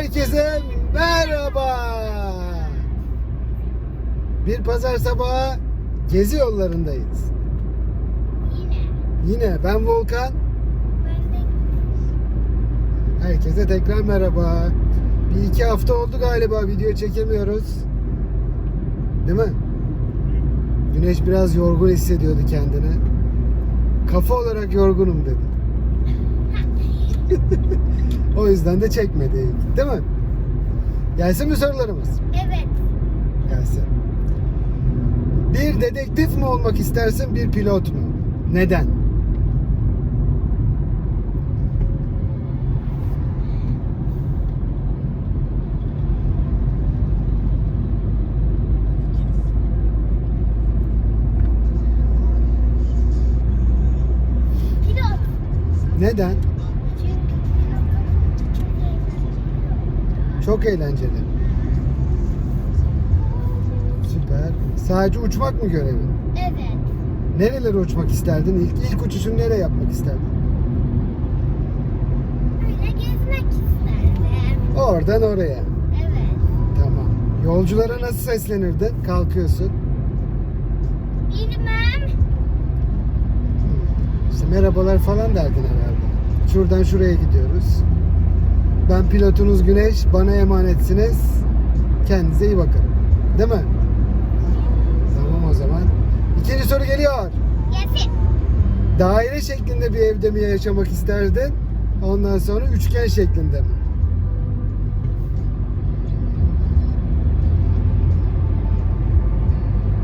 Herkese merhaba. Bir pazar sabahı gezi yollarındayız. Yine. Yine ben Volkan. Ben de Herkese tekrar merhaba. Bir iki hafta oldu galiba video çekemiyoruz. Değil mi? Güneş biraz yorgun hissediyordu kendini. Kafa olarak yorgunum dedi. o yüzden de çekmedi. Değil mi? Gelsin mi sorularımız? Evet. Gelsin. Bir dedektif mi olmak istersin, bir pilot mu? Neden? Pilot. Neden? Çok eğlenceli. Süper. Sadece uçmak mı görevin? Evet. Nerelere uçmak isterdin? İlk, ilk uçuşunu nereye yapmak isterdin? Öyle gezmek isterdim. Oradan oraya. Evet. Tamam. Yolculara nasıl seslenirdin? Kalkıyorsun. Bilmem. İşte merhabalar falan derdin herhalde. Şuradan şuraya gidiyoruz. Ben pilotunuz Güneş. Bana emanetsiniz. Kendinize iyi bakın. Değil mi? Tamam o zaman. İkinci soru geliyor. Gelsin. Daire şeklinde bir evde mi yaşamak isterdin? Ondan sonra üçgen şeklinde mi?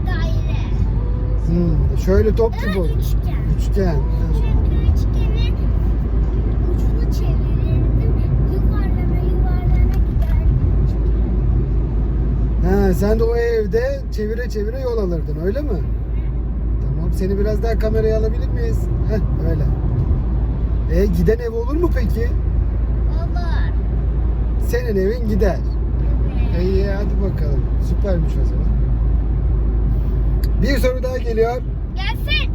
Daire. Hmm, şöyle top gibi olur. üçgen. Üçgen. Çünkü sen de o evde çevire çevire yol alırdın öyle mi? Tamam seni biraz daha kameraya alabilir miyiz? Heh öyle. E giden ev olur mu peki? Olur. Senin evin gider. Evet. İyi hadi bakalım. Süpermiş o zaman. Bir soru daha geliyor. Gelsin.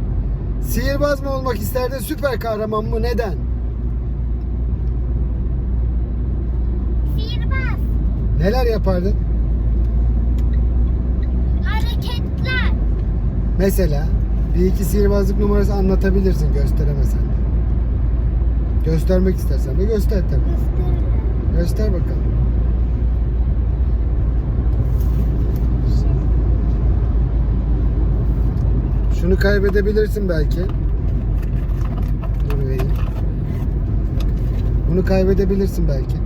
Sihirbaz mı olmak isterdin süper kahraman mı neden? Sihirbaz. Neler yapardın? Mesela bir iki sihirbazlık numarası anlatabilirsin gösteremesen de. Göstermek istersen de göster tabii. Gösteririm. Göster bakalım. Şunu kaybedebilirsin belki. Dur vereyim. Bunu kaybedebilirsin belki.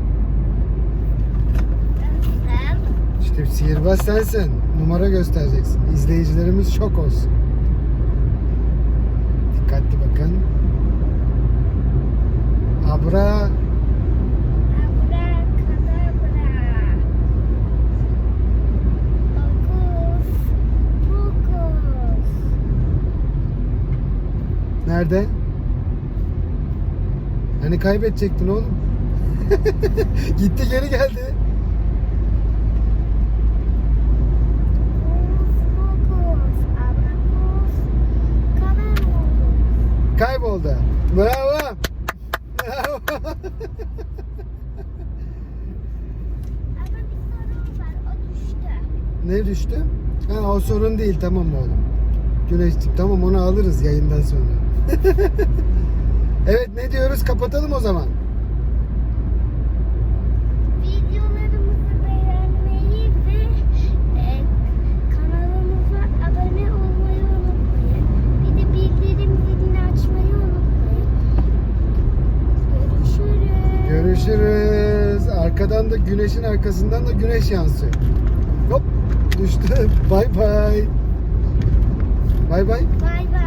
Göster. İşte sihirbaz sensin. Numara göstereceksin. İzleyicilerimiz şok olsun. Dikkatli bakın. Abra nerede? Hani kaybedecektin oğlum? Gitti geri geldi. Kayboldu. Bravo. Bravo. Ama bir sorun var. O düştü. ne düştü? Ha o sorun değil tamam oğlum. Güneşciğim tamam onu alırız yayından sonra. evet ne diyoruz? Kapatalım o zaman. Görüşürüz. Arkadan da güneşin arkasından da güneş yansıyor. Hop düştü. Bay bay. Bay bay. Bay bay.